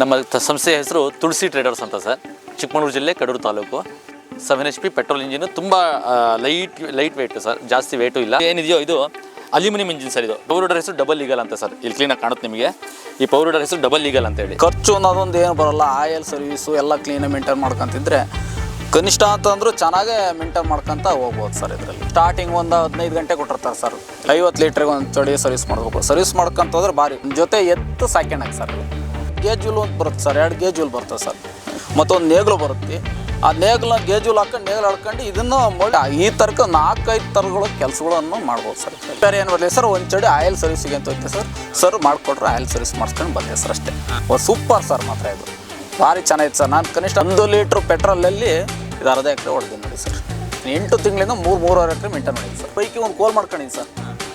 ನಮ್ಮ ಸಂಸ್ಥೆಯ ಹೆಸರು ತುಳಸಿ ಟ್ರೇಡರ್ಸ್ ಅಂತ ಸರ್. ಚಿಕ್ಕಮಗಳೂರು ಜಿಲ್ಲೆ, Kadur taluk. Seven H P petrol engine, ತುಂಬ ಲೈಟ್ ಲೈಟ್ ವೆಯ್ಟ್ ಸರ್. ಜಾಸ್ತಿ ವೆಯ್ಟು ಇಲ್ಲ. ಏನಿದೆಯೋ ಇದು ಅಲ್ಯೂಮಿನಿಯಂ ಇಂಜಿನ್ ಸರ್ ಇದು. ಪವರ್ ಹೆಸರು ಡಬಲ್ ಈಗಲ್ ಅಂತ ಸರ್. ಇಲ್ಲಿ ಕ್ಲೀನಾಗಿ ಕಾಣುತ್ತೆ ನಿಮಗೆ. ಈ ಪವರ್ ಹೆಸರು ಡಬಲ್ ಈಗಲ್ ಅಂತ ಹೇಳಿ. ಖರ್ಚು ಅನ್ನೋದೊಂದು ಏನು ಬರಲ್ಲ. ಆಯಿಲ್ ಸರ್ವಿಸು ಎಲ್ಲ ಕ್ಲೀನಾಗಿ ಮೇಂಟೈನ್ ಮಾಡ್ಕೊಂತಿದ್ರೆ ಕನಿಷ್ಠ ಅಂತಂದ್ರೂ ಚೆನ್ನಾಗೇ ಮೇಂಟೈನ್ ಮಾಡ್ಕೊಂತ ಹೋಗ್ಬೋದು ಸರ್ ಇದರಲ್ಲಿ. ಸ್ಟಾರ್ಟಿಂಗ್ ಒಂದು ಹದಿನೈದು ಗಂಟೆ ಕೊಟ್ಟಿರ್ತಾರೆ ಸರ್. ಐವತ್ತು ಲೀಟ್ರಿಗೆ ಒಂದು ಚಡಿ ಸರ್ವಿಸ್ ಮಾಡ್ಬೇಕು ಸರ್ವಿಸ್ ಮಾಡ್ಕೊಂತ ಹೋದ್ರೆ ಭಾರಿ. ಜೊತೆ ಎತ್ತು ಸಾಕ್ಯಣಕ್ಕೆ ಸರ್. ಗೇಜುಲ್ ಅಂತ ಬರುತ್ತೆ ಸರ್, ಎರಡು ಗೇಜುಲ್ ಬರುತ್ತೆ ಸರ್. ಮತ್ತೊಂದು ನೇಗ್ಲು ಬರುತ್ತೆ. ಆ ನೇಗ್ಲನ್ನ ಗೇಜುಲ್ ಹಾಕೊಂಡು ನೇಗ್ಲು ಹಾಕೊಂಡು ಇದನ್ನು ಈ ತರಕ ನಾಲ್ಕೈದು ಥರಗಳ ಕೆಲಸಗಳನ್ನು ಮಾಡ್ಬೋದು ಸರ್. ಬೇರೆ ಏನು ಬರಲಿ ಸರ್ ಒಂದು ಚಡಿ ಆಯಿಲ್ ಸರ್ವಿಸಿಗೆ ಅಂತ ಹೋಗ್ತೀವಿ ಸರ್. ಸರ್ ಮಾಡಿಕೊಟ್ರೆ ಆಯಿಲ್ ಸರ್ವಿಸ್ ಮಾಡಿಸ್ಕೊಂಡು ಬಂದೆ ಸರ್ ಅಷ್ಟೇ. ಸೂಪರ್ ಸರ್ ಮಾತ್ರ ಇದು. ಭಾರಿ ಚೆನ್ನಾಗಿತ್ತು ಸರ್. ನಾನು ಕನಿಷ್ಠ ಒಂದು ಲೀಟ್ರ್ ಪೆಟ್ರೋಲಲ್ಲಿ ಇದು ಅರ್ಧ ಎಕರೆ ಹೊಡೆದಿನಿ ನೋಡಿ ಸರ್. ಎಂಟು ತಿಂಗಳಿಂದ ಮೂರು, ಮೂರುವರೆ ಎಕರೆ ಮೇಂಟೈನ್ ಮಾಡಿದ್ದೀನಿ ಸರ್. ಪೈಕಿ ಒಂದು ಕೋಲ್ ಮಾಡ್ಕೊಂಡಿದ್ದೀನಿ ಸರ್.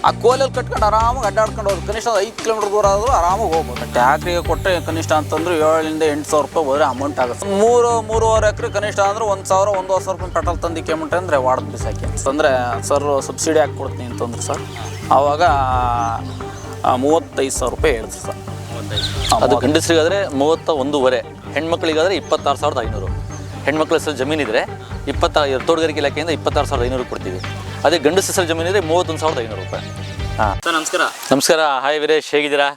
ಆ ಕೋಲಲ್ಲಿ ಕಟ್ಕೊಂಡು ಆರಾಮಾಗಿ ಅಡ್ಡಾಡ್ಕೊಂಡು ಹೋಗಿ ಕನಿಷ್ಠ ಐದು ಕಿಲೋಮೀಟರ್ ದೂರ ಆದರೂ ಆರಾಮಾಗಿ ಹೋಗ್ಬೋದು. ಟ್ಯಾಕ್ರಿಗೆ ಕೊಟ್ಟರೆ ಕನಿಷ್ಠ ಅಂತಂದ್ರೆ ಏಳರಿಂದ ಎಂಟು ಸಾವಿರ ರೂಪಾಯಿ ಹೋದರೆ ಅಮೌಂಟ್ ಆಗುತ್ತೆ. ಮೂರು ಮೂರುವರೆ ಎಕರೆ ಕನಿಷ್ಠ ಅಂದ್ರೆ ಒಂದು ಸಾವಿರ ಒಂದೂವರೆ ಸಾವಿರ ರೂಪಾಯಿ ಪೆಟ್ರೋಲ್ ತಂದು ಅಮೌಂಟ್ ಅಂದರೆ ವಾರ್ಡ್ ಬಿಸಾಕಿ. ಅಂತಂದರೆ ಸರ್ ಸಬ್ಸಿಡಿ ಹಾಕಿ ಕೊಡ್ತೀನಿ ಅಂತಂದ್ರೆ ಸರ್ ಆವಾಗ ಮೂವತ್ತೈದು ಸಾವಿರ ರೂಪಾಯಿ ಹೇಳ್ತೀವಿ ಸರ್ ಅದು ಗಂಡಸರಿಗಾದರೆ ಮೂವತ್ತ ಒಂದೂವರೆ ಹೆಣ್ಮಕ್ಳಿಗಾದರೆ ಇಪ್ಪತ್ತಾರು ಸಾವಿರದ ಐನೂರು. ಹೆಣ್ಮಕ್ಳ ಹೆಸರು ಜಮೀನಿದ್ರೆ ಇಪ್ಪತ್ತಾರು ತೋಟಗಾರಿಕೆ ಇಲಾಖೆಯಿಂದ ಇಪ್ಪತ್ತಾರು ಸಾವಿರದ ಐನೂರು ಕೊಡ್ತೀವಿ. ಅದೇ ಗಂಡು ಹೆಸರ ಜಮೀನಿದ್ರೆ ಮೂವತ್ತೊಂದು ಸಾವಿರದ ಐನೂರು ರೂಪಾಯಿ. ಹಾಂ. ಸರ್ ನಮಸ್ಕಾರ. ನಮಸ್ಕಾರ. ಹಾಯ್ ವೀರೇಶ್ ಹೇಗಿದ್ದೀರಾ?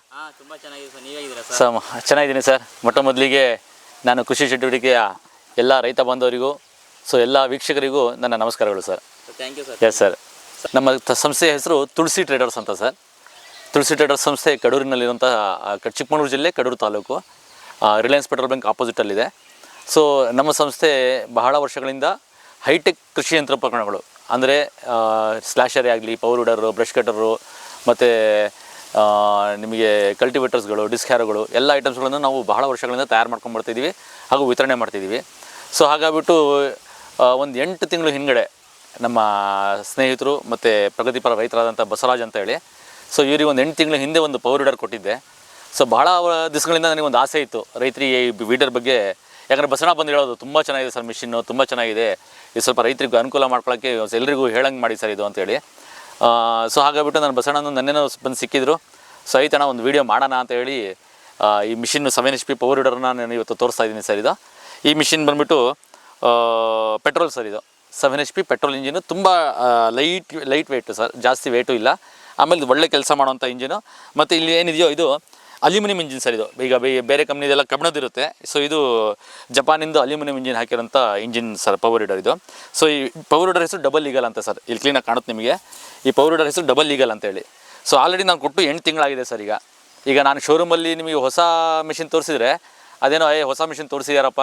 ತುಂಬ ಚೆನ್ನಾಗಿದೆ ಸರ್. ನೀವೇಗಿದ್ದೀರಾ ಸರ್? ಚೆನ್ನಾಗಿದ್ದೀನಿ ಸರ್. ಮೊಟ್ಟ ಮೊದಲಿಗೆ ನಾನು ಕೃಷಿ ಚಟುವಟಿಕೆಯ ಎಲ್ಲ ರೈತ ಬಾಂಧವರಿಗೂ ಸೊ ಎಲ್ಲ ವೀಕ್ಷಕರಿಗೂ ನನ್ನ ನಮಸ್ಕಾರಗಳು sir. Thank you sir yes sir ನಮ್ಮ ಸಂಸ್ಥೆಯ ಹೆಸರು ತುಳಸಿ ಟ್ರೇಡರ್ಸ್ ಅಂತ ಸರ್. ತುಳಸಿ ಟ್ರೇಡರ್ಸ್ ಸಂಸ್ಥೆ ಕಡೂರಿನಲ್ಲಿರುವಂಥ ಚಿಕ್ಕಮಗಳೂರು ಜಿಲ್ಲೆ Kadur taluk Reliance petrol bank ಆಪೋಸಿಟಲ್ಲಿದೆ. ಸೊ ನಮ್ಮ ಸಂಸ್ಥೆ ಬಹಳ ವರ್ಷಗಳಿಂದ ಹೈಟೆಕ್ ಕೃಷಿ ಯಂತ್ರೋಪಕರಣಗಳು ಅಂದರೆ ಸ್ಲ್ಯಾಶರೇ ಆಗಲಿ ಪವರ್ ವಿಡರು ಬ್ರಷ್ ಕಟರು ಮತ್ತು ನಿಮಗೆ ಕಲ್ಟಿವೇಟರ್ಸ್ಗಳು ಡಿಸ್ಕ್ಯಾರಗಳು ಎಲ್ಲ ಐಟಮ್ಸ್ಗಳನ್ನು ನಾವು ಬಹಳ ವರ್ಷಗಳಿಂದ ತಯಾರು ಮಾಡ್ಕೊಂಡು ಬರ್ತಿದ್ದೀವಿ ಹಾಗೂ ವಿತರಣೆ ಮಾಡ್ತಿದ್ದೀವಿ ಸೊ ಹಾಗಾಗಿಬಿಟ್ಟು ಒಂದು ಎಂಟು ತಿಂಗಳು ಹಿಂದ್ಗಡೆ ನಮ್ಮ ಸ್ನೇಹಿತರು ಮತ್ತು ಪ್ರಗತಿಪರ ರೈತರಾದಂಥ ಬಸವರಾಜ್ ಅಂತ ಹೇಳಿ ಸೊ ಇವರಿಗೆ ಒಂದು ಎಂಟು ತಿಂಗಳ ಹಿಂದೆ ಒಂದು ಪವರ್ ವಿಡರ್ ಕೊಟ್ಟಿದ್ದೆ. ಸೊ ಭಾಳ ದಿವಸಗಳಿಂದ ಒಂದು ಆಸೆ ಇತ್ತು. ರೈತರಿಗೆ ಈ ವೀಡರ್ ಬಗ್ಗೆ ಯಾಕಂದರೆ ಬಸವಣ್ಣ ಬಂದು ಹೇಳೋದು ತುಂಬ ಚೆನ್ನಾಗಿದೆ ಸರ್ ಮಿಷಿನ್ನು ತುಂಬ ಚೆನ್ನಾಗಿದೆ. ಇದು ಸ್ವಲ್ಪ ರೈತರಿಗೆ ಅನುಕೂಲ ಮಾಡ್ಕೊಳ್ಳೋಕ್ಕೆ ಎಲ್ಲರಿಗೂ ಹೇಳಂಗೆ ಮಾಡಿ ಸರ್ ಇದು ಅಂತೇಳಿ. ಸೊ ಹಾಗಾಗ್ಬಿಟ್ಟು ನಾನು ಬಸವಣ್ಣನ ನನ್ನೇನೋ ಬಂದು ಸಿಕ್ಕಿದ್ರು. ಸೊ ಐತಣ ಒಂದು ವೀಡಿಯೋ ಮಾಡೋಣ ಅಂತ ಹೇಳಿ ಈ machine seven H P power ಇಡರ್ನ ನಾನು ಇವತ್ತು ತೋರಿಸ್ತಾ ಇದ್ದೀನಿ ಸರ್ ಇದು. ಈ ಮಿಷಿನ್ ಬಂದ್ಬಿಟ್ಟು ಪೆಟ್ರೋಲ್ ಸರ್ ಇದು. Seven H P petrol engine ತುಂಬ ಲೈಟ್ ಲೈಟ್ ವೆಯ್ಟು ಸರ್. ಜಾಸ್ತಿ ವೆಯ್ಟು ಇಲ್ಲ. ಆಮೇಲೆ ಒಳ್ಳೆ ಕೆಲಸ ಮಾಡುವಂಥ ಇಂಜಿನು ಮತ್ತು ಇಲ್ಲಿ ಏನಿದೆಯೋ ಇದು ಅಲ್ಯೂಮಿನಿಯಂ ಇಂಜಿನ್ ಸರ್ ಇದು. ಈಗ ಬೇರೆ ಕಂಪ್ನಿದೆಲ್ಲ ಕಬ್ಬಣದಿರುತ್ತೆ ಸೊ ಇದು ಜಪಾನಿಂದ ಅಲ್ಯೂಮಿನಿಯಂ ಇಂಜಿನ್ ಹಾಕಿರೋಂಥ ಇಂಜಿನ್ ಸರ್ ಪವರ್ ರೀಡರ್ ಇದು. ಸೊ ಈ ಪವರ್ ರೀಡರ್ ಹೆಸರು ಡಬಲ್ ಈಗಲ್ ಅಂತ ಸರ್. ಇಲ್ಲಿ ಕ್ಲೀನಾಗಿ ಕಾಣುತ್ತೆ ನಿಮಗೆ. ಈ ಪವರ್ ರೀಡರ್ ಹೆಸರು ಡಬಲ್ ಲೀಗಲ್ ಅಂತೇಳಿ ಸೊ ಆಲ್ರೆಡಿ ನಾನು ಕೊಟ್ಟು ಎಂಟು ತಿಂಗಳಾಗಿದೆ ಸರ್ ಈಗ. ಈಗ ನಾನು ಶೋರೂಮಲ್ಲಿ ನಿಮಗೆ ಹೊಸ ಮಿಷಿನ್ ತೋರಿಸಿದ್ರೆ, ಅದೇನೋ, ಏ, ಹೊಸ ಮಿಷಿನ್ ತೋರಿಸಿದಾರಪ್ಪ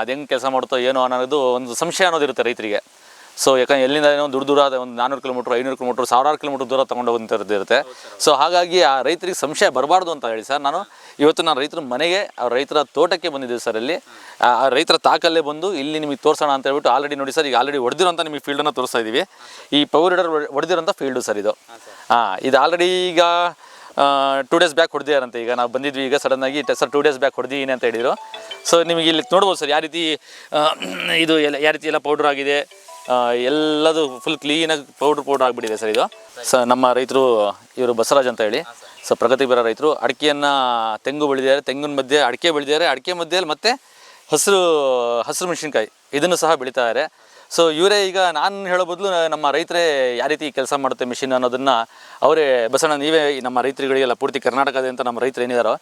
ಅದು ಹೆಂಗೆ ಕೆಲಸ ಮಾಡುತ್ತೋ ಏನೋ ಅನ್ನೋದು ಒಂದು ಸಂಶಯ ಅನ್ನೋದಿರುತ್ತೆ ರೈತರಿಗೆ. ಸೊ ಯಾಕಂದ್ರೆ ಎಲ್ಲಿಂದ ಏನೋ ದೂರ ದೂರ ಒಂದು ನಾನ್ನೂರು ಕಿಲೋಮೀಟ್ರ್, ಐನೂರು ಕಿಲೋಮೀಟ್ರ್, ಸಾವಿರಾರು ಕಿಲೋಮೀಟ್ರ್ ದೂರ ತೊಗೊಂಡು ಹೋಗುವಂಥದ್ದು ಇರುತ್ತೆ. ಸೊ ಹಾಗಾಗಿ ಆ ರೈತರಿಗೆ ಸಂಶಯ ಬರಬಾರ್ದು ಅಂತ ಹೇಳಿ ಸರ್ ನಾನು. ಇವತ್ತು ನಾನು ರೈತರ ಮನೆಗೆ, ಆ ರೈತರ ತೋಟಕ್ಕೆ ಬಂದಿದ್ದೀವಿ ಸರ್ ಅಲ್ಲಿ. ಆ ರೈತರ ತಾಕಲ್ಲೇ ಬಂದು ಇಲ್ಲಿ ನಿಮಗೆ ತೋರಿಸೋಣ ಅಂತ ಹೇಳ್ಬಿಟ್ಟು ಆಲ್ರೆಡಿ ನೋಡಿ ಸರ್, ಈಗ ಆಲ್ರೆಡಿ ಹೊಡೆದಿರೋಂಥ ನಿಮಗೆ ಫೀಲ್ಡನ್ನು ತೋರಿಸ್ತಾ ಇದ್ದೀವಿ. ಈ ಪವರ್ ಹಿಡರ್ ಹೊಡೆದಿರೋಂಥ ಫೀಲ್ಡು ಸರ್ ಇದು. ಹಾಂ ಇದು ಆಲ್ರೆಡಿ ಈಗ ಟೂ ಡೇಸ್ ಬ್ಯಾಕ್ ಹೊಡೆದಿದ್ದಾರಂತೆ ಈಗ ನಾವು ಬಂದಿದ್ವಿ, ಈಗ ಸಡನ್ನಾಗಿ ಸರ್ ಟೂ ಡೇಸ್ ಬ್ಯಾಕ್ ಹೊಡೆದಿದ್ದೀನಿ ಅಂತ ಹೇಳಿದರು. ಸೊ ನಿಮಗೆ ಇಲ್ಲಿ ನೋಡ್ಬೋದು ಸರ್, ಯಾವ ರೀತಿ ಇದು ಎಲ್ಲ, ಯಾವ ರೀತಿ ಎಲ್ಲ ಪೌಡ್ರ್ ಆಗಿದೆ. ಎಲ್ಲದು ಫುಲ್ ಕ್ಲೀನಾಗಿ ಪೌಡ್ರ್ ಪೌಡ್ರ್ ಆಗಿಬಿಟ್ಟಿದೆ ಸರ್ ಇದು. ಸೊ ನಮ್ಮ ರೈತರು, ಇವರು ಬಸವರಾಜ್ ಅಂತ ಹೇಳಿ. ಸೊ ಪ್ರಗತಿಪರ ರೈತರು, ಅಡಿಕೆಯನ್ನು ತೆಂಗು ಬೆಳೆದಿದ್ದಾರೆ, ತೆಂಗಿನ ಮಧ್ಯೆ ಅಡಿಕೆ ಬೆಳೆದಿದ್ದಾರೆ, ಅಡಿಕೆ ಮಧ್ಯೆಯಲ್ಲಿ ಮತ್ತೆ ಹಸಿರು ಹಸಿರು ಮೆಣಸಿನ್ಕಾಯಿ ಇದನ್ನು ಸಹ ಬೆಳೀತಾರೆ ಸೊ ಇವರೇ ಈಗ ನಾನು ಹೇಳೋ ಬದಲು ನಮ್ಮ ರೈತರೇ ಯಾವ ರೀತಿ ಕೆಲಸ ಮಾಡುತ್ತೆ ಮಿಷಿನ್ ಅನ್ನೋದನ್ನು ಅವರೇ ಬಸಣ್ಣ ನೀವೇ ನಮ್ಮ ರೈತರುಗಳಿಗೆಲ್ಲ ಪೂರ್ತಿ ಕರ್ನಾಟಕದಂತ ನಮ್ಮ ರೈತರು ಏನಿದಾರೋ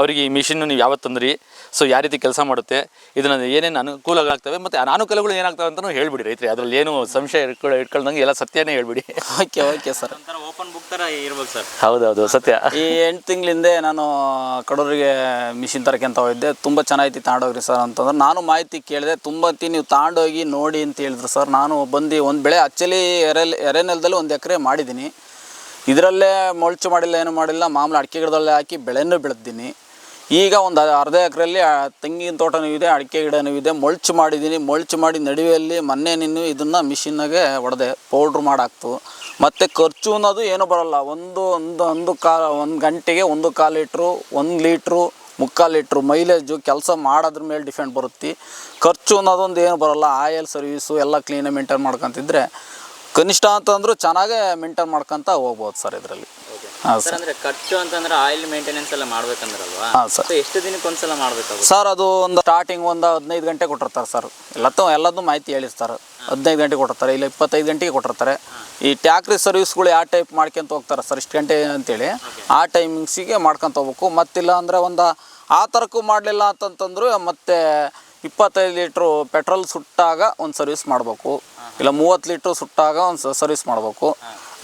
ಅವರಿಗೆ ಈ ಮಿಷಿನ್ನು ನೀವು ಯಾವತ್ತು ತಂದ್ರಿ? ಸೊ ಯಾವ ರೀತಿ ಕೆಲಸ ಮಾಡುತ್ತೆ? ಇದನ್ನು ಏನೇನು ಅನುಕೂಲಗಳಾಗ್ತವೆ ಮತ್ತು ಅನಾನುಕೂಲಗಳು ಏನಾಗ್ತವೆ ಅಂತಲೂ ಹೇಳ್ಬಿಡಿ ರೈತರಿ. ಅದರಲ್ಲಿ ಏನು ಸಂಶಯ ಇಟ್ಕೊಳ್ಳೋ ಇಟ್ಕೊಳ್ದಂಗೆ ಎಲ್ಲ ಸತ್ಯನೇ ಹೇಳ್ಬಿಡಿ. ಓಕೆ ಓಕೆ ಸರ್ ಒಂಥರ ಓಪನ್ ಬುಕ್ ಥರ ಇರ್ಬೇಕು ಸರ್ ಹೌದೌದು ಸತ್ಯ. ಈ ಎಂಟು ತಿಂಗಳಿಂದೆ ನಾನು ಕಡೂರಿಗೆ ಮಿಷಿನ್ ತರಕೆಂತ ಹೋಗಿದ್ದೆ. ತುಂಬ ಚೆನ್ನಾಗಿ ತಾಂಡೋಗ್ರಿ ಸರ್ ಅಂತಂದ್ರೆ ನಾನು ಮಾಹಿತಿ ಕೇಳಿದೆ ತುಂಬ ತಿ ನೀವು ತಗೊಂಡೋಗಿ ನೋಡಿ ಅಂತ ಹೇಳಿದ್ರು. ಸರ್, ನಾನು ಬಂದು ಒಂದು ಬೆಳೆ ಆ್ಯಕ್ಚುಲಿ ಎರೆ ಎರೆ ನೆಲದಲ್ಲಿ ಒಂದು ಎಕರೆ ಮಾಡಿದ್ದೀನಿ. ಇದರಲ್ಲೇ ಮೊಳ್ಚು ಮಾಡಿಲ್ಲ, ಏನು ಮಾಡಿಲ್ಲ, ಮಾಮೂಲಿ ಅಡಿಕೆ ಗಿಡದಲ್ಲೇ ಹಾಕಿ ಬೆಳೆನೂ ಬೆಳೆದಿದ್ದೀನಿ. ಈಗ ಒಂದು ಅರ್ಧ ಎಕರೆಯಲ್ಲಿ ತೆಂಗಿನ ತೋಟನೂ ಇದೆ, ಅಡಿಕೆ ಗಿಡನೂ ಇದೆ ಮೊಳ್ಚು ಮಾಡಿದ್ದೀನಿ. ಮೊಳ್ಚು ಮಾಡಿ ನಡುವೆಯಲ್ಲಿ ಮೊನ್ನೆ ನಿನ್ನು ಇದನ್ನು ಮಿಷಿನ್ನಾಗೆ ಹೊಡೆದೆ ಪೌಡ್ರ್ ಮಾಡಾಕ್ತು. ಮತ್ತು ಖರ್ಚು ಅನ್ನೋದು ಏನೂ ಬರೋಲ್ಲ. ಒಂದು ಒಂದು ಒಂದು ಕಾ, ಒಂದು ಗಂಟೆಗೆ ಒಂದು ಕಾಲು ಲೀಟ್ರು, ಒಂದು ಲೀಟ್ರು ಮುಕ್ಕಾಲು ಲೀಟ್ರು ಮೈಲೇಜು ಕೆಲಸ ಮಾಡೋದ್ರ ಮೇಲೆ ಡಿಪೆಂಡ್ ಬರುತ್ತೆ. ಖರ್ಚು ಅನ್ನೋದೊಂದು ಏನು ಬರೋಲ್ಲ. ಆಯಿಲ್ ಸರ್ವೀಸು ಎಲ್ಲ ಕ್ಲೀನಾಗಿ ಮೇಂಟೈನ್ ಮಾಡ್ಕೊತಿದ್ರೆ ಕನಿಷ್ಠ ಅಂತಂದ್ರೂ ಚೆನ್ನಾಗೇ ಮೇಂಟೈನ್ ಮಾಡ್ಕೊತ ಹೋಗ್ಬೋದು ಸರ್ ಇದರಲ್ಲಿ. ಹಾಂ ಸರ್ ಅಂದ್ರೆ ಖರ್ಚು ಅಂತಂದ್ರೆ ಆಯಿಲ್ ಮೇಂಟೆನೆನ್ಸ್ ಎಲ್ಲ ಮಾಡ್ಬೇಕಂದ್ರಲ್ವಾ? ಹಾಂ ಸರ್. ಸೊ ಎಷ್ಟು ದಿನಕ್ಕೆ ಒಂದ್ಸಲ ಮಾಡಬೇಕಾಗುತ್ತೆ? ಸರ್ ಅದು ಒಂದು ಸ್ಟಾರ್ಟಿಂಗ್ ಒಂದು ಹದಿನೈದು ಗಂಟೆ ಕೊಟ್ಟಿರ್ತಾರೆ ಸರ್. ಎಲ್ಲತ್ತೂ ಎಲ್ಲದೂ ಮಾಹಿತಿ ಹೇಳಿರ್ತಾರೆ. ಹದಿನೈದು ಗಂಟೆ ಕೊಟ್ಟಿರ್ತಾರೆ, ಇಲ್ಲ ಇಪ್ಪತ್ತೈದು ಗಂಟೆಗೆ ಕೊಟ್ಟಿರ್ತಾರೆ. ಈ ಟ್ಯಾಕ್ರಿ ಸರ್ವಿಸ್ಗಳು ಯಾವ ಟೈಪ್ ಮಾಡ್ಕೊಂತ ಹೋಗ್ತಾರೆ ಸರ್, ಇಷ್ಟು ಗಂಟೆ ಅಂತೇಳಿ. ಆ ಟೈಮಿಂಗ್ಸಿಗೆ ಮಾಡ್ಕೊಂತ ಹೋಗ್ಬೇಕು. ಮತ್ತಿಲ್ಲ ಅಂದರೆ ಒಂದು ಆ ಥರಕ್ಕೂ ಮಾಡಲಿಲ್ಲ ಅಂತಂತಂದ್ರೆ ಮತ್ತೆ ಇಪ್ಪತ್ತೈದು ಲೀಟ್ರು ಪೆಟ್ರೋಲ್ ಸುಟ್ಟಾಗ ಒಂದು ಸರ್ವಿಸ್ ಮಾಡಬೇಕು. ಇಲ್ಲ ಮೂವತ್ತು ಲೀಟ್ರು ಸುಟ್ಟಾಗ ಒಂದು ಸರ್ವಿಸ್ ಮಾಡಬೇಕು.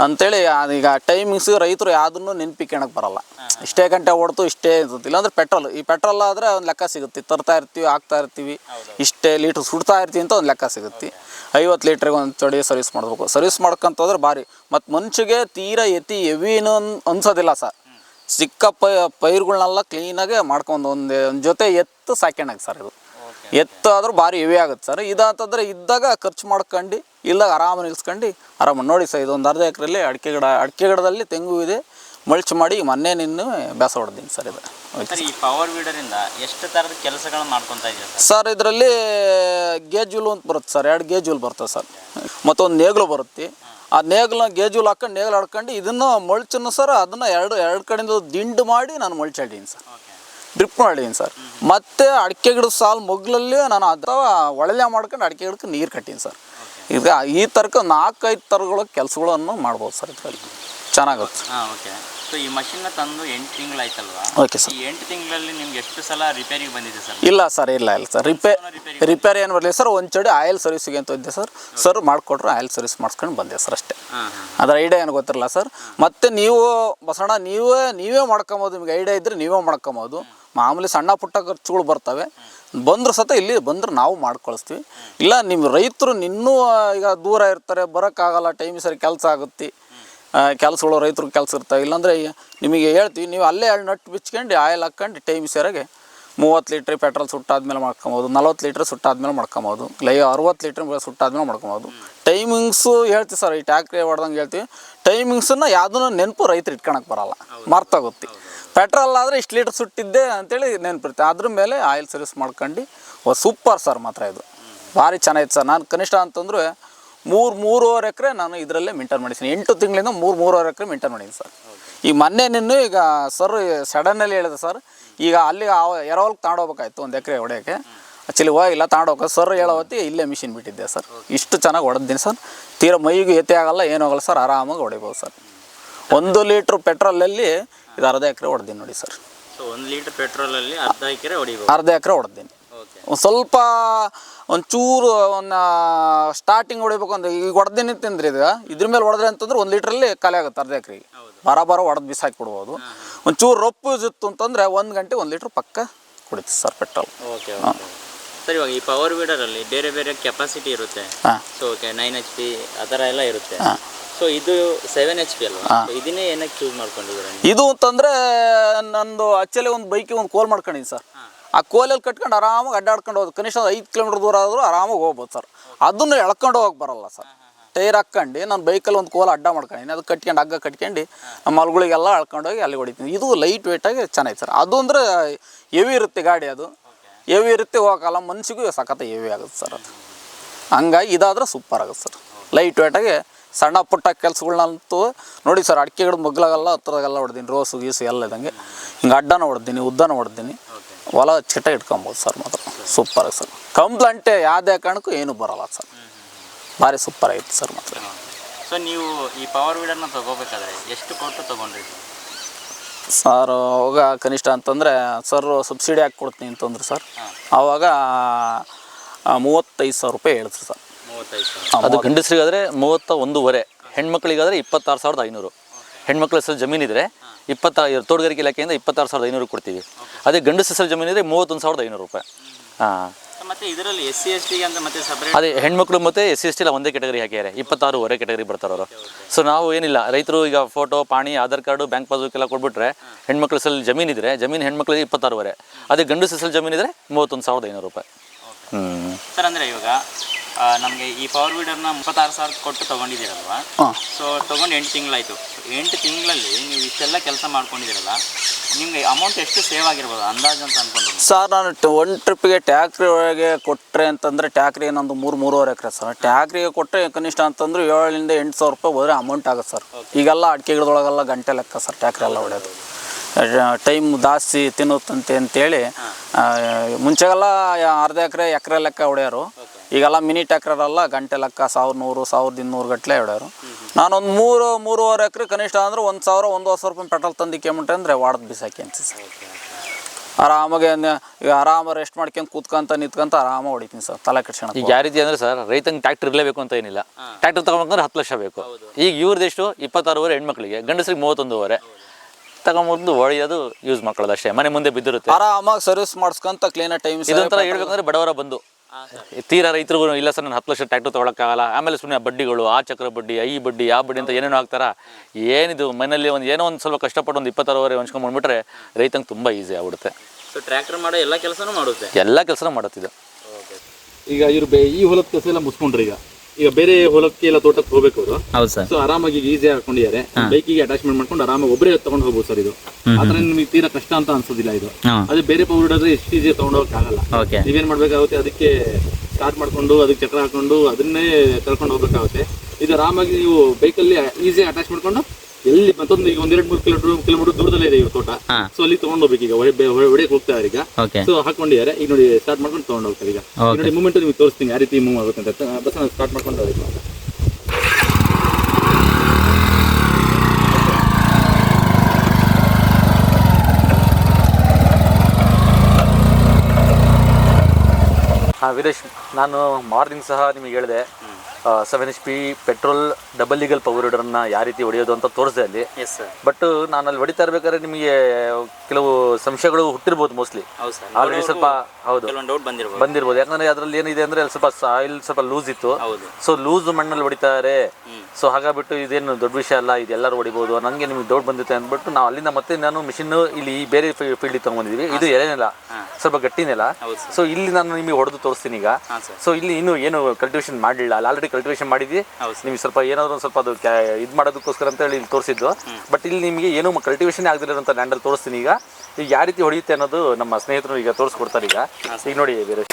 ಅಂತೇಳಿ ಈಗ ಟೈಮಿಂಗ್ಸ್ ರೈತರು ಯಾವುದನ್ನು ನೆನ್ಪಿಕ್ಕೊಳಕ್ಕೆ ಬರಲ್ಲ. ಇಷ್ಟೇ ಗಂಟೆ ಓಡ್ತು ಇಷ್ಟೇ ಇರ್ತದೆ ಇಲ್ಲಾಂದ್ರೆ ಪೆಟ್ರೋಲ್ ಈ ಪೆಟ್ರೋಲ್ ಆದರೆ ಒಂದು ಲೆಕ್ಕ ಸಿಗುತ್ತೆ. ತರ್ತಾ ಇರ್ತೀವಿ ಹಾಕ್ತಾ ಇರ್ತೀವಿ. ಇಷ್ಟೇ ಲೀಟ್ರ್ ಸುಡ್ತಾ ಇರ್ತೀವಿ ಅಂತ ಒಂದು ಲೆಕ್ಕ ಸಿಗುತ್ತೆ. ಐವತ್ತು ಲೀಟ್ರಿಗೆ ಒಂದು ಚಡಿ ಸರ್ವಿಸ್ ಮಾಡಬೇಕು. ಸರ್ವಿಸ್ ಮಾಡ್ಕೊಂತ ಹೋದ್ರೆ ಭಾರಿ. ಮತ್ತು ಮನುಷ್ಯಗೆ ತೀರಾ ಎತ್ತಿ ಎವಿನೂ ಅನ್ ಅನ್ಸೋದಿಲ್ಲ ಸರ್. ಸಿಕ್ಕ ಪೈ ಪೈರುಗಳನ್ನೆಲ್ಲ ಕ್ಲೀನಾಗೆ ಮಾಡ್ಕೊಂಡು ಒಂದು ಒಂದು ಜೊತೆ ಎತ್ತು ಸಾಕ್ಯಣಕ್ಕೆ ಸರ್ ಇದು. ಎತ್ತು ಆದ್ರೂ ಭಾರಿ ಹೆವಿ ಆಗುತ್ತೆ ಸರ್ ಇದಂತಂದ್ರೆ ಇದ್ದಾಗ ಖರ್ಚು ಮಾಡ್ಕೊಂಡು ಇಲ್ದಾಗ ಆರಾಮ ನಿಲ್ಸ್ಕೊಂಡು ಆರಾಮ ನೋಡಿ ಸರ್ ಇದೊಂದು ಅರ್ಧ ಎಕರೆಯಲ್ಲಿ ಅಡಿಕೆ ಗಿಡ ಅಡಿಕೆ ಗಿಡದಲ್ಲಿ ತೆಂಗು ಇದೆ. ಮಳ್ಚ್ ಮಾಡಿ ಮೊನ್ನೆ ನಿನ್ನೆ ಬೇಸ ಹೊಡೆದೀನಿ ಸರ್ ಇದು. ಸರ್ ಈ ಪವರ್ ವೀಡರಿಂದ ಎಷ್ಟು ತರದ ಕೆಲಸಗಳನ್ನು ಮಾಡ್ಕೊಂತ ಸರ್ ಇದರಲ್ಲಿ ಗೇಜುಲು ಅಂತ ಬರುತ್ತೆ ಸರ್ ಎರಡು ಗೇಜುಲ್ ಬರ್ತದೆ ಸರ್ ಮತ್ತೊಂದು ನೇಗ್ಲು ಬರುತ್ತೆ. ಆ ನೇಗ್ಲನ್ನ ಗೇಜುಲ್ ಹಾಕೊಂಡು ನೇಗ್ಲು ಹಾಡ್ಕೊಂಡು ಇದನ್ನು ಮಳ್ಚನ್ನು ಸರ್ ಅದನ್ನು ಎರಡು ಎರಡು ಕಡೆಯಿಂದ ದಿಂಡು ಮಾಡಿ ನಾನು ಮಳ್ಚಾಡೀನಿ ಸರ್ ಡ್ರಿಪ್ ಮಾಡಿದ್ದೀನಿ ಸರ್. ಮತ್ತೆ ಅಡಿಕೆ ಗಿಡದ ಸಾಲು ಮೊಗ್ಲಲ್ಲಿ ನಾನು ಅಥವಾ ಒಳಲೆ ಮಾಡ್ಕೊಂಡು ಅಡಿಕೆ ಗಿಡಕ್ಕೆ ನೀರು ಕಟ್ಟೀನಿ ಸರ್. ಈಗ ಈ ಥರಕ್ಕೆ ನಾಲ್ಕೈದು ಥರಗಳ ಕೆಲಸಗಳನ್ನು ಮಾಡ್ಬೋದು ಸರ್ ಇದರಲ್ಲಿ. ಚೆನ್ನಾಗುತ್ತೆ. ಓಕೆ ಸೊ ಈ ಮಷಿನ್ನ ತಂದು ಎಂಟು ತಿಂಗಳು ಆಯ್ತಲ್ವಾ ಓಕೆ ಸರ್. ಈ ಎಂಟು ತಿಂಗಳಲ್ಲಿ ನಿಮ್ಗೆ ಎಷ್ಟು ಸಲ ರಿಪೇರಿಗೆ ಬಂದಿದೆ ಸರ್? ಇಲ್ಲ ಸರ್ ಇಲ್ಲ ಇಲ್ಲ ಸರ್. ರಿಪೇರಿ ರಿಪೇರಿ ಏನು ಬರಲಿ ಸರ್. ಒಂದು ಚಡಿ ಆಯಿಲ್ ಸರ್ವಿಸ್ಗೆ ಅಂತ ಇದ್ದೆ ಸರ್. ಸರ್ ಮಾಡಿಕೊಟ್ರು ಆಯಿಲ್ ಸರ್ವಿಸ್ ಮಾಡಿಸ್ಕೊಂಡು ಬಂದೆ ಸರ್ ಅಷ್ಟೇ. ಅದರ ಐಡಿಯಾ ಏನು ಗೊತ್ತಿರಲ್ಲ ಸರ್. ಮತ್ತೆ ನೀವು ಬಸಣ್ಣ ನೀವೇ ನೀವೇ ಮಾಡ್ಕೊಬೋದು. ನಿಮ್ಗೆ ಐಡಿಯಾ ಇದ್ದರೆ ನೀವೇ ಮಾಡ್ಕೊಬೋದು. ಮಾಮೂಲಿ ಸಣ್ಣ ಪುಟ್ಟ ಖರ್ಚುಗಳು ಬರ್ತವೆ. ಬಂದರೂ ಸತ ಇಲ್ಲಿ ಬಂದ್ರೆ ನಾವು ಮಾಡ್ಕೊಳಿಸ್ತೀವಿ. ಇಲ್ಲ ನಿಮ್ಮ ರೈತರು ಇನ್ನೂ ಈಗ ದೂರ ಇರ್ತಾರೆ ಬರೋಕ್ಕಾಗಲ್ಲ ಟೈಮ್ ಸರಿ ಕೆಲಸ ಆಗುತ್ತೆ. ಕೆಲಸಗಳು ರೈತರು ಕೆಲಸ ಇರ್ತವೆ. ಇಲ್ಲಾಂದರೆ ನಿಮಗೆ ಹೇಳ್ತೀವಿ ನೀವು ಅಲ್ಲೇ ಎರಡು ನಟ್ಟು ಬಿಚ್ಕೊಂಡು ಆಯಿಲ್ ಹಾಕ್ಕೊಂಡು ಟೈಮ್ ಸೇರಾಗೆ ಮೂವತ್ತು ಲೀಟ್ರ್ ಪೆಟ್ರೋಲ್ ಸುಟ್ಟಾದ್ಮೇಲೆ ಮಾಡ್ಕೊಬೋದು ನಲ್ವತ್ತು ಲೀಟ್ರ್ ಸುಟ್ಟಾದ್ಮೇಲೆ ಮಾಡ್ಕೊಬೋದು ಲೈ ಅರವತ್ತು ಲೀಟ್ರ್ ಸುಟ್ಟಾದ್ಮೇಲೆ ಮಾಡ್ಕೊಬೋದು. ಟೈಮಿಂಗ್ಸು ಹೇಳ್ತೀವಿ ಸರ್ ಈ ಟ್ಯಾಕ್ಟ್ರಿ ಹೊಡೆದಂಗೆ ಹೇಳ್ತೀವಿ. ಟೈಮಿಂಗ್ಸನ್ನು ಯಾವುದನ್ನು ನೆನಪು ರೈತರು ಇಟ್ಕೊಳಕ್ಕೆ ಬರಲ್ಲ. ಮರ್ತೋಗುತ್ತೆ ಪೆಟ್ರೋಲ್ ಆದರೆ ಇಷ್ಟು ಲೀಟ್ರ್ ಸುಟ್ಟಿದ್ದೆ ಅಂತೇಳಿ ನೆನಪಿರುತ್ತೆ. ಅದ್ರ ಮೇಲೆ ಆಯಿಲ್ ಸರ್ವಿಸ್ ಮಾಡ್ಕೊಂಡು ಸೂಪರ್ ಸರ್ ಮಾತ್ರ ಇದು. ಭಾರಿ ಚೆನ್ನಾಗಿತ್ತು ಸರ್. ನಾನು ಕನಿಷ್ಠ ಅಂತಂದ್ರೆ ಮೂರು, ಮೂರುವರೆ ಎಕರೆ ನಾನು ಇದರಲ್ಲೇ ಮೇಂಟೈನ್ ಮಾಡಿದ್ದೀನಿ. ಎಂಟು ತಿಂಗಳಿಂದ ಮೂರು, ಮೂರುವರೆ ಎಕರೆ ಮೇಂಟೈನ್ ಮಾಡಿದ್ದೀನಿ ಸರ್. ಈಗ ಮೊನ್ನೆ, ನಿನ್ನು ಈಗ ಸರ್ ಸಡನ್ನಲ್ಲಿ ಹೇಳಿದೆ ಸರ್, ಈಗ ಅಲ್ಲಿ ಎರವಲ್ಗೆ ತಗೊಂಡೋಗ್ಬೇಕಾಯ್ತು ಒಂದು ಎಕರೆ ಹೊಡೆಯೋಕ್ಕೆ. ಆ್ಯಕ್ಚುಲಿ ಹೋಗಿಲ್ಲ ತಗೊಂಡೋಗ ಸರ್ ಹೇಳೋ ಹೊತ್ತಿ ಇಲ್ಲೇ ಮಿಷಿನ್ ಬಿಟ್ಟಿದ್ದೆ ಸರ್. ಇಷ್ಟು ಚೆನ್ನಾಗಿ ಹೊಡೆದಿನಿ ಸರ್. ತೀರಾ ಮೈಗೂ ಎತ್ತೆ ಆಗಲ್ಲ, ಏನೂ ಆಗಲ್ಲ ಸರ್. ಆರಾಮಾಗಿ ಹೊಡಿಬೋದು ಸರ್. ಒಂದು ಲೀಟ್ರ್ ಪೆಟ್ರೋಲಲ್ಲಿ ಇದು ಅರ್ಧ ಎಕರೆ ಹೊಡೆದೀನಿ ನೋಡಿ ಸರ್. ಸೊ ಒಂದು ಲೀಟರ್ ಪೆಟ್ರೋಲಲ್ಲಿ ಅರ್ಧ ಎಕರೆ ಹೊಡಿಬೋದು. ಅರ್ಧ ಎಕರೆ ಹೊಡೆದೀನಿ. ಓಕೆ ಒಂದು ಸ್ವಲ್ಪ ಒಂಚೂರು ಒಂದು ಸ್ಟಾರ್ಟಿಂಗ್ ಹೊಡಿಬೇಕು ಅಂದ್ರೆ ಈಗ ಹೊಡೆದಿನಿ ತಿಂದ್ರಿ ಇದು. ಇದ್ರ ಮೇಲೆ ಹೊಡೆದ್ರೆ ಅಂತಂದ್ರೆ ಒಂದು ಲೀಟ್ರಲ್ಲಿ ಖಾಲಿ ಆಗುತ್ತೆ ಅರ್ಧ ಎಕರೆಗೆ. ಬರ ಬರ ಹೊಡೆದು ಬಿಸಾಕಿ ಕೊಡ್ಬೋದು. ಒಂಚೂರು ರೊಪ್ಪು ಇತ್ತು ಅಂತಂದ್ರೆ ಒಂದು ಗಂಟೆ ಒಂದು ಲೀಟ್ರ್ ಪಕ್ಕ ಕುಡಿತು ಸರ್ ಪೆಟ್ರೋಲ್. ಓಕೆ ಸರ್ ಇವಾಗ ಈ ಪವರ್ ವೀಡರಲ್ಲಿ ಬೇರೆ ಬೇರೆ ಕೆಪಾಸಿಟಿ ಇರುತ್ತೆ. So okay nine H P ಆ ಥರ ಎಲ್ಲ ಇರುತ್ತೆ. ಸೊ ಇದು ಸೆವೆನ್ ಎಚ್ ಪಿ ಅಲ್ವಾ? ಇದನ್ನೇ ಏನಕ್ಕೆ ಚೂಸ್ ಮಾಡ್ಕೊಂಡಿದ್ರೆ ಇದು ಅಂತಂದ್ರೆ ನಂದು ಆಕ್ಚುಲಿ ಒಂದು ಬೈಕಿಗೆ ಒಂದು ಕೋಲ್ ಮಾಡ್ಕೊಂಡಿನಿ ಸರ್. ಆ ಕೋಲಲ್ಲಿ ಕಟ್ಕೊಂಡು ಆರಾಮಾಗಿ ಅಡ್ಡಾಡ್ಕೊಂಡು ಹೋಗೋದು ಕನಿಷ್ಠ ಒಂದು ಐದು ಕಿಲೋಮೀಟರ್ ದೂರ ಆದರೂ ಆರಾಮಾಗಿ ಹೋಗ್ಬೋದು ಸರ್. ಅದನ್ನು ಎಳ್ಕೊಂಡು ಹೋಗಕ್ಕೆ ಬರಲ್ಲ ಸರ್. ಟೈರ್ ಹಾಕ್ಕೊಂಡು ನಾನು ಬೈಕಲ್ಲಿ ಒಂದು ಕೋಲ ಅಡ್ಡ ಮಾಡ್ಕೊಂಡಿನಿ ಅದು ಕಟ್ಕೊಂಡು ಹಗ್ಗ ಕಟ್ಕೊಂಡು ನಮ್ಮ ಮಲ್ಗಳಿಗೆಲ್ಲ ಎಳ್ಕೊಂಡೋಗಿ ಅಲ್ಲಿ ಹೊಡಿತೀನಿ. ಇದು ಲೈಟ್ ವೆಯ್ಟಾಗಿ ಚೆನ್ನಾಗಿತ್ತು ಸರ್. ಅದು ಅಂದರೆ ಹೆವಿ ಇರುತ್ತೆ ಗಾಡಿ ಅದು. ಹೆವಿ ಇರುತ್ತೆ ಹೋಗಲ್ಲ ಮನ್ಸಿಗೂ ಸಖತ್ ಹೆವಿ ಆಗುತ್ತೆ ಸರ್ ಅದು. ಹಂಗಾಗಿ ಇದಾದ್ರೆ ಸೂಪರ್ ಆಗುತ್ತೆ ಸರ್. ಲೈಟ್ ವೇಟಾಗಿ ಸಣ್ಣ ಪುಟ್ಟ ಕೆಲಸಗಳನ್ನಂತೂ ನೋಡಿ ಸರ್ ಅಡಿಕೆ ಗಿಡ ಮಗ್ಲಾಗಲ್ಲ ಹತ್ರದಾಗೆಲ್ಲ ಹೊಡ್ದೀನಿ ರೋಸು ಗೀಸು ಎಲ್ಲ ಇದ್ದಂಗೆ. ಹಿಂಗೆ ಅಡ್ಡನ ಹೊಡ್ದೀನಿ ಉದ್ದನ ಹೊಡ್ದೀನಿ. ಹೊಲ ಚಿಟ ಇಟ್ಕೊಬೋದು ಸರ್ ಮಾತ್ರ. Super sir. ಕಂಪ್ಲೇಂಟೆ ಯಾವುದೇ ಕಾರಣಕ್ಕೂ ಏನೂ ಬರೋಲ್ಲ ಸರ್. ಭಾರಿ ಸೂಪರ್ ಆಗಿತ್ತು ಸರ್ ಮಾತ್ರ. ಸೊ ನೀವು ಈ ಪವರ್ ತಗೋಬೇಕಾದ್ರೆ ಎಷ್ಟು ಕೊಟ್ಟು ತಗೊಂಡ್ರಿ? ಸರ್ ಅವಾಗ ಕನಿಷ್ಠ ಅಂತಂದರೆ ಸರ್ ಸಬ್ಸಿಡಿ ಹಾಕಿ ಕೊಡ್ತೀನಿ ಅಂತಂದ್ರು ಸರ್. ಆವಾಗ ಮೂವತ್ತೈದು ಸಾವಿರ ರೂಪಾಯಿ ಹೇಳಿದ್ರು ಸರ್. ಅದು ಗಂಡಸರಿಗಾದ್ರೆ ಮೂವತ್ತ ಒಂದೂವರೆ ಹೆಣ್ಮಕ್ಳಿಗಾದ್ರೆ ಇಪ್ಪತ್ತಾರು ಸಾವಿರದ ಐನೂರು. ಹೆಣ್ಮಕ್ಳ ಹೆಸರು ಜಮೀನಿದ್ರೆ ಇಪ್ಪತ್ತ ತೋಟಗಾರಿಕೆ ಇಲಾಖೆಯಿಂದ ಇಪ್ಪತ್ತಾರು ಸಾವಿರದ ಐನೂರು ಕೊಡ್ತೀವಿ. ಅದೇ ಗಂಡಸ ಹೆಸರು ಜಮೀನಿದ್ರೆ ಮೂವತ್ತೊಂದು ಸಾವಿರದ ಐನೂರು ರೂಪಾಯಿ. ಹಾಂ. ಅದೇ ಹೆಣ್ಮಕ್ಳು ಮತ್ತೆ ಎಸ್ ಸಿ ಎಸ್ ಟಿ ಎಲ್ಲ ಒಂದೇ ಕೆಟಗರಿ ಹಾಕಿದ್ದಾರೆ ಇಪ್ಪತ್ತಾರು ಇಪ್ಪತ್ತಾರೂವರೆ ಕೆಟಗರಿ ಬರ್ತಾರೆ ಅವರು. ಸೊ ನಾವು ಏನಿಲ್ಲ ರೈತರು ಈಗ ಫೋಟೋ ಪಾಣಿ ಆಧಾರ್ ಕಾರ್ಡು ಬ್ಯಾಂಕ್ ಪಾಸ್ಬುಕ್ ಎಲ್ಲ ಕೊಟ್ಬಿಟ್ರೆ ಹೆಣ್ಮಕ್ಳ ಹೆಸರಲ್ಲಿ ಜಮೀನಿದ್ರೆ ಜಮೀನು ಹೆಣ್ಮಕ್ಳಿಗೆ ಇಪ್ಪತ್ತಾರೂವರೆ. ಅದೇ ಗಂಡಸ ಹೆಸರು ಜಮೀನಿದ್ರೆ ಮೂವತ್ತೊಂದು ಸಾವಿರದ ಐನೂರು ರೂಪಾಯಿ. ಹ್ಞೂ ಸರ್ ಅಂದರೆ ಇವಾಗ ನಮಗೆ ಈ ಪವರ್ ವೀಡರ್ನ ಮುಪ್ಪತ್ತಾರು ಸಾವಿರ ಕೊಟ್ಟು ತೊಗೊಂಡಿದ್ದೀರಲ್ವಾ? ಸೊ ತೊಗೊಂಡು ಎಂಟು ತಿಂಗಳಾಯಿತು. ಎಂಟು ತಿಂಗಳಲ್ಲಿ ನೀವು ಇಷ್ಟೆಲ್ಲ ಕೆಲಸ ಮಾಡ್ಕೊಂಡಿದ್ದೀರಲ್ಲ ನಿಮಗೆ ಅಮೌಂಟ್ ಎಷ್ಟು ಸೇವ್ ಆಗಿರ್ಬೋದು ಅಂದಾಜು ಅಂತ ಅನ್ಕೊಂಡು ಸರ್ ನಾನು ಒನ್ ಟ್ರಿಪ್ಗೆ ಟ್ಯಾಕ್ರಿ ಒಳಗೆ ಕೊಟ್ಟರೆ ಅಂತಂದರೆ ಟ್ಯಾಕ್ರಿ ನಂದು ಮೂರು ಮೂರುವರೆ ಎಕರೆ ಸರ್. ಟ್ಯಾಕ್ರಿಗೆ ಕೊಟ್ಟರೆ ಕನಿಷ್ಠ ಅಂತಂದ್ರೆ ಏಳರಿಂದ ಎಂಟು ಸಾವಿರ ರೂಪಾಯಿ ಹೋದರೆ ಅಮೌಂಟ್ ಆಗುತ್ತೆ ಸರ್. ಈಗೆಲ್ಲ ಅಡಿಕೆ ಗಿಡದೊಳಗೆಲ್ಲ ಗಂಟೆ ಲೆಕ್ಕ ಸರ್ ಟ್ಯಾಕ್ರಿ ಎಲ್ಲ ಹೊಡೆಯೋದು. ಟೈಮ್ ಜಾಸ್ತಿ ತಿನ್ನುತ್ತಂತೆ ಅಂತೇಳಿ ಮುಂಚೆಗೆಲ್ಲ ಅರ್ಧ ಎಕರೆ ಎಕರೆ ಲೆಕ್ಕ ಹೊಡೆಯೋರು. ಈಗೆಲ್ಲ ಮಿನಿ ಟ್ಯಾಕ್ರರೆಲ್ಲ ಗಂಟೆ ಲೆಕ್ಕ ಸಾವಿರ ನೂರು ಸಾವಿರದ ಇನ್ನೂರು ಗಟ್ಟಲೆ ಹೇಳೋರು ನಾನೊಂದು ಮೂರು ಮೂರುವರೆ ಎಕರೆ ಕನಿಷ್ಠ ಅಂದ್ರೆ ಒಂದು ಸಾವಿರ ಒಂದೂವರೆ ಸಾವಿರ ರೂಪಾಯಿ ಪೆಟ್ರೋಲ್ ತಂದಿಕ್ಕೆಂಬಿಟ್ಟೆ ಅಂದರೆ ವಾಡದ್ ಬಿಸಾಕಿ ಅಂತ ಸರ್. ಆರಾಮಾಗಿ ಈಗ ಆರಾಮ ರೆಸ್ಟ್ ಮಾಡ್ಕೊಂಡು ಕೂತ್ಕೊಂತ ನಿಂತ್ಕೊಂತ ಆರಾಮ ಹೊಡಿತೀನಿ ಸರ್ ತಲೆ ಕಟ್ಸೋಣ ಈಗ ಯಾವ ರೀತಿ ಅಂದ್ರೆ ಸರ್ ರೈತಂಗೆ ಟ್ಯಾಕ್ಟರ್ ಇರಲೇಬೇಕು ಅಂತ ಏನಿಲ್ಲ. ಟ್ಯಾಕ್ಟರ್ ತಗೊಬೇಕಂದ್ರೆ ಹತ್ತು ಲಕ್ಷ ಬೇಕು. ಈಗ ಇವ್ರದ್ದೆಷ್ಟು ಇಪ್ಪತ್ತಾರೂವರೆ ಹೆಣ್ಮಕ್ಳಿಗೆ. ಗಂಡಸ್ರಿಗೆ ಮೂವತ್ತೊಂದೂವರೆ. ತಗೊಂಬಂದು ಹೊಳೆಯೋದು ಯೂಸ್ ಮಾಡ್ಕೊಳ್ಳೋದು ಅಷ್ಟೇ. ಮನೆ ಮುಂದೆ ಬಿದ್ದಿರುತ್ತೆ. ಆರಾಮಾಗಿ ಸರ್ವಿಸ್ ಮಾಡಿಸ್ಕೊಂತ ಕ್ಲೀನಾಗಿ ಟೈಮ್ ಇದೊಂಥರ ಹೇಳ್ಬೇಕಂದ್ರೆ ಬಡವರ ಬಂದು ತೀರಾ ರೈತರಿಗೂ ಇಲ್ಲ ಸರ್ ನಾನು ಹತ್ತು ಲಕ್ಷ ಟ್ರ್ಯಾಕ್ಟರ್ ತೊಗೊಳಕ್ಕಾಗಲ್ಲ. ಆಮೇಲೆ ಸುಮ್ಮನೆ ಬಡ್ಡಿಗಳು ಆ ಚಕ್ರ ಬಡ್ಡಿ ಐ ಬಡ್ಡಿ ಆ ಬಡ್ಡಿ ಅಂತ ಏನೇನೋ ಹಾಕ್ತಾರ? ಏನಿದು ಮನೆಯಲ್ಲಿ ಒಂದು ಏನೋ ಒಂದು ಸ್ವಲ್ಪ ಕಷ್ಟಪಟ್ಟು ಒಂದು ಇಪ್ಪತ್ತಾರೂವರೆ ಹೊಂಚ್ಕೊಂಡ್ಬಂದ್ಬಿಟ್ರೆ ರೈತಂಗೆ ತುಂಬ ಈಸಿ ಆಗ್ಬಿಡುತ್ತೆ. ಸೊ ಟ್ರ್ಯಾಕ್ಟರ್ ಮಾಡೋ ಎಲ್ಲ ಕೆಲಸನೂ ಮಾಡುತ್ತೆ? ಎಲ್ಲ ಕೆಲಸನೂ ಮಾಡುತ್ತಿದ್ದು ಈಗ ಇವ್ರು ಈ ಹೊಲದ ಕೆಲಸ ಎಲ್ಲ ಮುಸ್ಕೊಂಡ್ರಿ ಈಗ? ಈಗ ಬೇರೆ ಹೊಲಕ್ಕೆ ಎಲ್ಲ ತೋಟಕ್ಕೆ ಹೋಗ್ಬೇಕು ಅವರು. ಹೌದು ಸರ್. ಸೊ ಆರಾಮಾಗಿ ಈಸಿ ಹಾಕೊಂಡಿದ್ದಾರೆ. ಬೈಕಿಗೆ ಅಟ್ಯಾಚ್ಮೆಂಟ್ ಮಾಡ್ಕೊಂಡು ಆರಾಮಾಗಿ ಒಬ್ಬರೇ ತಗೊಂಡು ಹೋಗ್ಬೋದು ಸರ್ ಇದು. ಆದ್ರೆ ನಿಮಗೆ ತೀರಾ ಕಷ್ಟ ಅಂತ ಅನ್ಸೋದಿಲ್ಲ ಇದು. ಅದೇ ಬೇರೆ ಪವರ್ ಆದ್ರೆ ಎಷ್ಟು ಈಸಿ ತಗೊಂಡು ಹೋಗಕ್ ಆಗಲ್ಲ. ನೀವೇನ್ ಮಾಡ್ಬೇಕಾಗುತ್ತೆ ಅದಕ್ಕೆ ಸ್ಟಾರ್ಟ್ ಮಾಡ್ಕೊಂಡು ಅದಕ್ಕೆ ಚಕ್ರ ಹಾಕೊಂಡು ಅದನ್ನೇ ಕರ್ಕೊಂಡು ಹೋಗ್ಬೇಕಾಗುತ್ತೆ. ಇದು ಆರಾಮಾಗಿ ನೀವು ಬೈಕಲ್ಲಿ ಈಸಿ ಅಟ್ಯಾಚ್ ಮಾಡ್ಕೊಂಡು ಎಲ್ಲಿ ಮತ್ತೊಂದು ಈಗ ಒಂದೆರಡು ಮೂರು ಕಿಲೋಮೀಟರ್ ಕಿಲೋಮೀಟರ್ ದೂರದಲ್ಲೇ ಇದೆ ಇವ್ರ ತೋಟ. ಸೊ ಅಲ್ಲಿ ತಗೊಂಡು ಹೋಗ್ಬೇಕು ಈಗ ಹೊಡೆಯಕ್ಕೆ ಹೋಗ್ತಾ ಈಗ ಸೊ ಹಾಕೊಂಡಿದ್ದಾರೆ. ಈಗ ನೋಡಿ ಸ್ಟಾರ್ಟ್ ಮಾಡ್ಕೊಂಡು ತಗೊಂಡು ಹೋಗ್ತಾರೆ ಈಗ. ಈಗ ನೋಡಿ ಮೂಮೆಂಟ್ ನಿಮ್ಗೆ ತೋರಿಸ್ತೀನಿ ಯಾವ ರೀತಿ ಮೂವ್ ಆಗುತ್ತೆ ಅಂತ ಬಸ್ ಸ್ಟಾರ್ಟ್ ಮಾಡ್ಕೊಂಡು ಹೋಗ್ಬೇಕು ಹಾಂ ವೀರೇಶ್ ನಾನು ಮಾರ್ನಿಂಗ್ ಸಹ ನಿಮಗೆ ಹೇಳಿದೆ. Seven H P petrol double eagle power ಹಿಡರ್ನ ಯಾವ ರೀತಿ ಹೊಡೆಯೋದು ಅಂತ ತೋರಿಸಿದೆ ಅಲ್ಲಿ. ಎಸ್ ಸರ್ ಬಟ್ ನಾನು ಅಲ್ಲಿ ಹೊಡಿತಾ ಇರ್ಬೇಕಾದ್ರೆ ನಿಮಗೆ ಕೆಲವು ಸಂಶಯಗಳು ಹುಟ್ಟಿರ್ಬೋದು ಮೋಸ್ಟ್ಲಿ ಹೌದು ಸರ್ ಆಲ್ರೆಡಿ ಸ್ವಲ್ಪ ಹೌದು. ಕೆಲವೊಂದು ಡೌಟ್ ಬಂದಿರ್ಬೋದು. ಬಂದಿರ್ಬೋದು. ಯಾಕಂದ್ರೆ ಅದರಲ್ಲಿ ಏನಿದೆ ಅಂದ್ರೆ ಅಲ್ಲಿ ಸ್ವಲ್ಪ ಸಾಯಿಲ್ ಸ್ವಲ್ಪ ಲೂಸ್ ಇತ್ತು. ಹೌದು. ಸೊ ಲೂಸ್ ಮಣ್ಣಲ್ಲಿ ಹೊಡಿತಾರೆ ಸೊ ಹಾಗಾಗ್ಬಿಟ್ಟು ಇದೇನು ದೊಡ್ಡ ವಿಷಯ ಅಲ್ಲ ಇದು ಎಲ್ಲರೂ ಹೊಡಿಬೋದು. ನನಗೆ ನಿಮಗೆ ಡೌಟ್ ಬಂದಿತ್ತು ಅಂದ್ಬಿಟ್ಟು ನಾವು ಅಲ್ಲಿಂದ ಮತ್ತೆ ನಾನು ಮಿಷಿನ್ ಇಲ್ಲಿ ಈ ಬೇರೆ ಫೀಲ್ಡಿಗೆ ತೊಗೊಂಡಿದ್ವಿ ಇದು ಎಳೆನೆಲ ಸ್ವಲ್ಪ ಗಟ್ಟಿ ನೆಲ. ಸೊ ಇಲ್ಲಿ ನಾನು ನಿಮಗೆ ಹೊಡೆದು ತೋರಿಸ್ತೀನಿ ಈಗ. ಸೊ ಇಲ್ಲಿ ಇನ್ನೂ ಏನು ಕಲ್ಟಿವೇಷನ್ ಮಾಡಲಿಲ್ಲ. ಅಲ್ಲಿ ಆಲ್ರೆಡಿ ಕಲ್ಟಿವೇಶನ್ ಮಾಡಿದ್ವಿ. ನಿಮ್ಗೆ ಸ್ವಲ್ಪ ಏನಾದರೂ ಸ್ವಲ್ಪ ಅದು ಇದು ಮಾಡೋದಕ್ಕೋಸ್ಕರ ಅಂತ ಹೇಳಿ ಇಲ್ಲಿ ತೋರಿಸಿದ್ದು. ಬಟ್ ಇಲ್ಲಿ ನಿಮಗೆ ಏನು ಕಲ್ಟಿವೇಶನ್ ಆಗದಿರೋಂಥ ಲ್ಯಾಂಡಲ್ಲಿ ತೋರಿಸ್ತೀನಿ ಈಗ. ಈಗ ಯಾವ ರೀತಿ ಹೊಡೆಯುತ್ತೆ ಅನ್ನೋದು ನಮ್ಮ ಸ್ನೇಹಿತರು ಈಗ ತೋರಿಸ್ಕೊಡ್ತಾರೆ ಈಗ. ಈಗ ನೋಡಿ ಬೇರೆ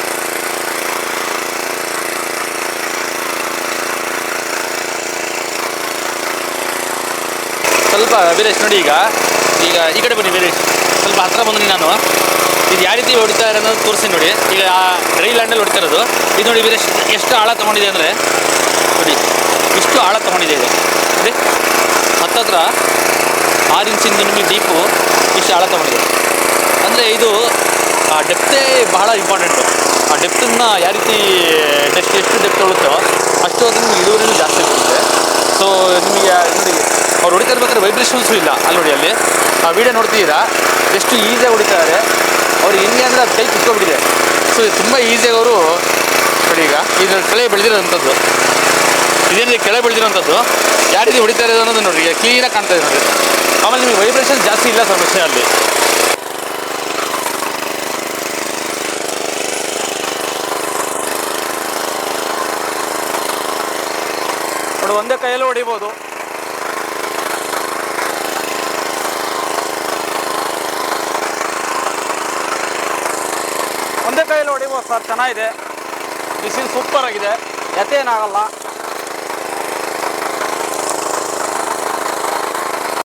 ಸ್ವಲ್ಪ ವೀರೇಶ್ ನೋಡಿ ಈಗ. ಈಗ ಈ ಕಡೆ ಬನ್ನಿ ವೀರೇಶ್. ಸ್ವಲ್ಪ ಹತ್ತಿರ ಬಂದ್ರಿ ನಾನು. ಇದು ಯಾವ ರೀತಿ ಹೊಡಿತಾ ಅನ್ನೋದು ತೋರಿಸಿ ನೋಡಿ. ಈಗ ಆ ಡ್ರೈ ಲ್ಯಾಂಡಲ್ಲಿ ಹೊಡಿತಾ ಇರೋದು. ಇದು ನೋಡಿ ವೀರೇಶ್, ಎಷ್ಟು ಆಳ ತೊಗೊಂಡಿದೆ ಅಂದರೆ ನೋಡಿ, ಇಷ್ಟು ಆಳ ತೊಗೊಂಡಿದೆ ಇದು. ನೋಡಿ. ಹತ್ತತ್ರ ಆರು ಇಂಚಿಂದ ನಿಮಗೆ ಡೀಪು ಇಷ್ಟು ಆಳ ತೊಗೊಂಡಿದೆ. ಅಂದರೆ ಇದು, ಆ ಡೆಪ್ತೇ ಬಹಳ ಇಂಪಾರ್ಟೆಂಟು ಆ ಡೆಪ್ತನ್ನು ಯಾವ ರೀತಿ ಡೆಸ್ಟ್ ಎಷ್ಟು ಡೆಪ್ತ್ ಹೋಗುತ್ತೋ ಅಷ್ಟು ಅದು ನಿಮ್ಗೆ ಇಳುವರಿನೂ ಜಾಸ್ತಿ ಬರುತ್ತೆ. ಸೊ ನಿಮಗೆ, ನೋಡಿ ಅವ್ರು ಹೊಡಿತಾ ಇರ್ಬೇಕಾದ್ರೆ ವೈಬ್ರೇಷನ್ಸು ಇಲ್ಲ ಅಲ್ಲಿ ನೋಡಿ ಅಲ್ಲಿ. ಆ ವಿಡಿಯೋ ನೋಡ್ತಿದ್ದೀರಾ? ಎಷ್ಟು ಈಸಿಯಾಗಿ ಹೊಡಿತಾರೆ ಅವ್ರು ಹೆಂಗೆ ಅಂದರೆ ಅದು ಕೈ ಕಿತ್ಕೊಂಡ್ಬಿಟ್ಟಿದೆ. ಸೊ ಇದು ತುಂಬ ಈಸಿಯಾಗಿ ಅವರು ನೋಡಿ ಈಗ ಇದು ಕೆಳೆ ಬೆಳೆದಿರೋಂಥದ್ದು. ಇದೇನಿದೆ ಕೆಳೆ ಬೆಳೆದಿರೋಂಥದ್ದು? ಯಾವ ರೀತಿ ಹೊಡಿತಾ ಅನ್ನೋದು ನೋಡಿ ಕ್ಲೀನಾಗಿ ಕಾಣ್ತಾ ಇದೆ ನೋಡಿ. ಆಮೇಲೆ ನಿಮಗೆ ವೈಬ್ರೇಷನ್ ಜಾಸ್ತಿ ಇಲ್ಲ ಸರ್ ಅಲ್ಲಿ. ಒಂದೇ ಕೈಯಲ್ಲಿ ಹೊಡಿಬೋದು ಒಂದೇ ಕೈಯಲ್ಲಿ ಹೊಡಿಬೋದು ಸರ್ ಚೆನ್ನಾಗಿದೆ. ಬಿಸಿಲು ಸೂಪರ್ ಆಗಿದೆ. ಎತ್ತೇನಾಗಲ್ಲ.